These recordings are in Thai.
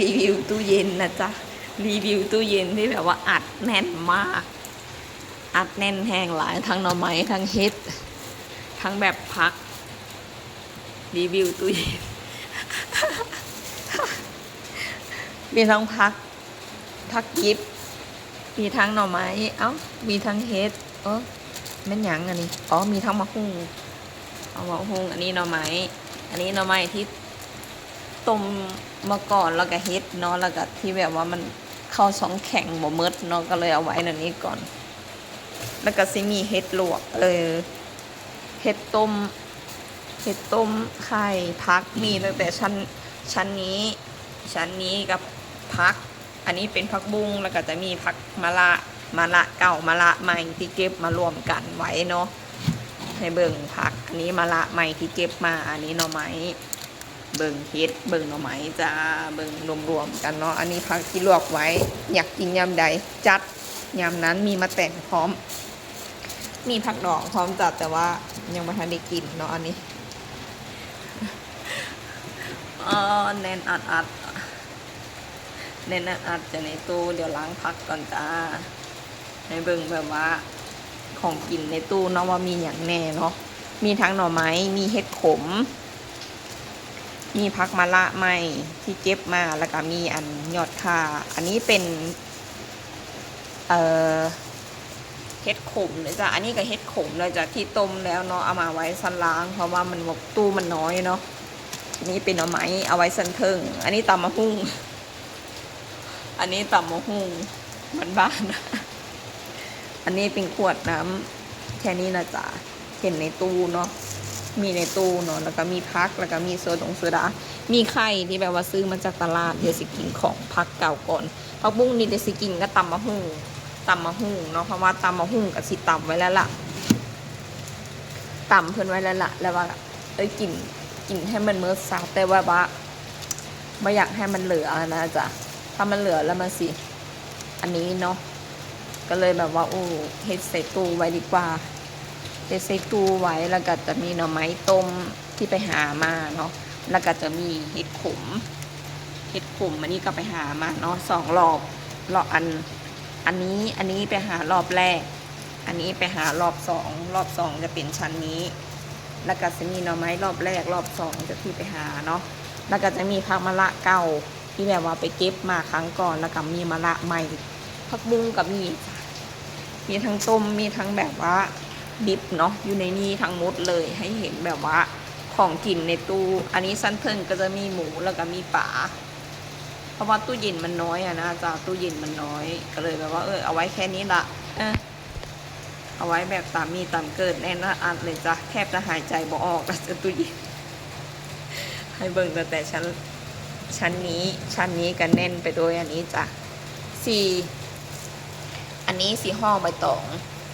รีวิวตู้เย็นนะจ๊ะ รีวิวตู้เย็นที่แบบว่าอัดแน่นมาก อัดแน่นแห้งหลายทั้งหน่อไม้ทั้งเฮ็ด ทั้งแบบพัก รีวิวตู้เย็น มีทั้งพัก พักยิบ มีทั้งหน่อไม้ เอ้า มีทั้งเฮ็ด เออแม่นหยังอันนี้ อ๋อ มีทั้งมะฮุ่งเอามะฮุ่งอันนี้หน่อไม้ อันนี้หน่อไม้ที่ ต้มมาก่อนแล้วก็เฮ็ดเนาะแล้วก็ที่แบบว่ามันเข้าสองแข็งบ่เมดเนาะก็เลยเอาไว้ในนี้ก่อน แล้วก็สิมีเฮ็ดลวกเออเฮ็ดต้มเห็ดต้มไข่พักมีตั้งแต่ชั้นชั้นนี้ชั้นนี้กับพัก อันนี้เป็นพักบุ้งแล้วก็จะมีพักมะละมะละเก่ามะละใหม่ที่เก็บมารวมกันไว้เนาะให้เบิ่งพัก อันนี้มะละใหม่ที่เก็บมาอันนี้หน่อไม้ เบิ่งเฮ็ดเบิ่งหน่อไม้จะเบิ่งรวมๆกันเนาะอันนี้พักที่ลวกไว้ อยากกินยำใดจัดยำนั้นมีมาแต่งพร้อม มีผักดองพร้อมจัดแต่ว่ายังไม่ทันได้กินเนาะอันนี้อ๋อแน่นอัดอัดแน่นอัดอัดจะในตู้เดี๋ยวล้างพักก่อนจ้าในเบิ่งแบบว่าของกินในตู้เนาะว่ามีอย่างแน่เนาะมีทั้งหน่อไม้มีเห็ดขม มีพักมะละใหม่ที่เก็บมาแล้วก็มีอันยอดคาอันนี้เป็น เอ่อเห็ดขมเลยจ้ะอันนี้ก็เห็ดขมเลยจ้ะที่ต้มแล้วเนาะเอามาไว้สันล้าง เพราะว่ามันบอกตู้มันน้อยเนาะอันนี้เป็นหน่อไม้เอาไว้สันเทิงอันนี้ตำมะฮุ่งอันนี้ตำมะฮุ่งมันบ้านอันนี้เป็นขวดน้ำแค่นี้นะจ๊ะเห็นในตู้เนาะ มีในตู้เนาะแล้วก็มีพักแล้วก็มีโซดงโซดา มีไข่ที่แบบว่าซื้อมาจากตลาดเดี๋ยวสิกินของพักเก่าก่อนพักบุ้งนี่เดี๋ยวสิกินก็ตำมะฮุ่งตำมะฮุ่งเนาะเพราะว่าตำมะฮุ่งกับสิตำไว้แล้วล่ะตำเพิ่นไว้แล้วล่ะ แล้วว่าเอ้ยกินกินให้มันเมื่อซาแต่ว่าบะไม่อยากให้มันเหลือนะจ๊ะถ้ามันเหลือแล้วมันสิ อันนี้เนาะก็เลยแบบว่าโอ้เฮ็ดใส่ตู้ไว้ดีกว่า เฮ็ดใส่ตู้ไว้แล้วก็จะมีหน่อไม้ต้มที่ไปหามาเนาะแล้วก็จะมีเห็ดขมเห็ดขมอันนี้ก็ไปหามาเนาะสองรอบรอบอัน อันนี้อันนี้ไปหารอบแรก อันนี้ไปหารอบสองรอบสองจะเป็นชั้นนี้ แล้วก็จะมีหน่อไม้รอบแรกรอบสองจะที่ไปหาเนาะแล้วก็จะมีผักมะละเก่าที่แบบว่าไปเก็บมาครั้งก่อนแล้วก็มีมะละใหม่ผักบุ้งกับมีมีทั้งต้มมีทั้งแบบว่า ดิบเนาะอยู่ในนี้ทั้งหมดเลยให้เห็นแบบว่าของกินในตู้อันนี้สั้นเพิ่งก็จะมีหมูแล้วก็มีปลาเพราะว่าตู้เย็นมันน้อยอะนะจ๊ะตู้เย็นมันน้อย ก็เลยแบบว่าเออเอาไว้แค่นี้ละเออเอาไว้แบบตามมีตามเกิดแน่นอนอัดเลยจ้ะแทบจะหายใจบ่ออกแล้วจะตุยให้เบิ่งตั้งแต่ชั้นชั้นนี้ชั้นนี้กันแน่นไปโดยอันนี้จ้ะสี่อันนี้สีห่อใบตอง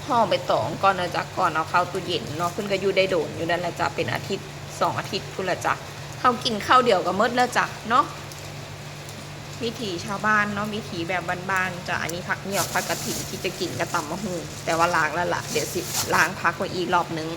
ห่อไปตองก่อนนะจ๊ะก่อนเอาเข้าตู้เย็นเนาะเพิ่นก็อยู่ได้โดนอยู่นั่นแหละจ้ะเป็นอาทิตย์สองอาทิตย์พุ่นละจ้ะเขากินข้าวเดียวก็หมดแล้วจ้ะเนาะวิถีชาวบ้านเนาะวิถีแบบบ้านๆจะอันนี้พักเหนียวพักกระถิ่นที่จะกินกระตำมะฮูแต่ว่าล้างแล้วละ่ะเดี๋ยวสิล้างพักไว้อีกรอบนึง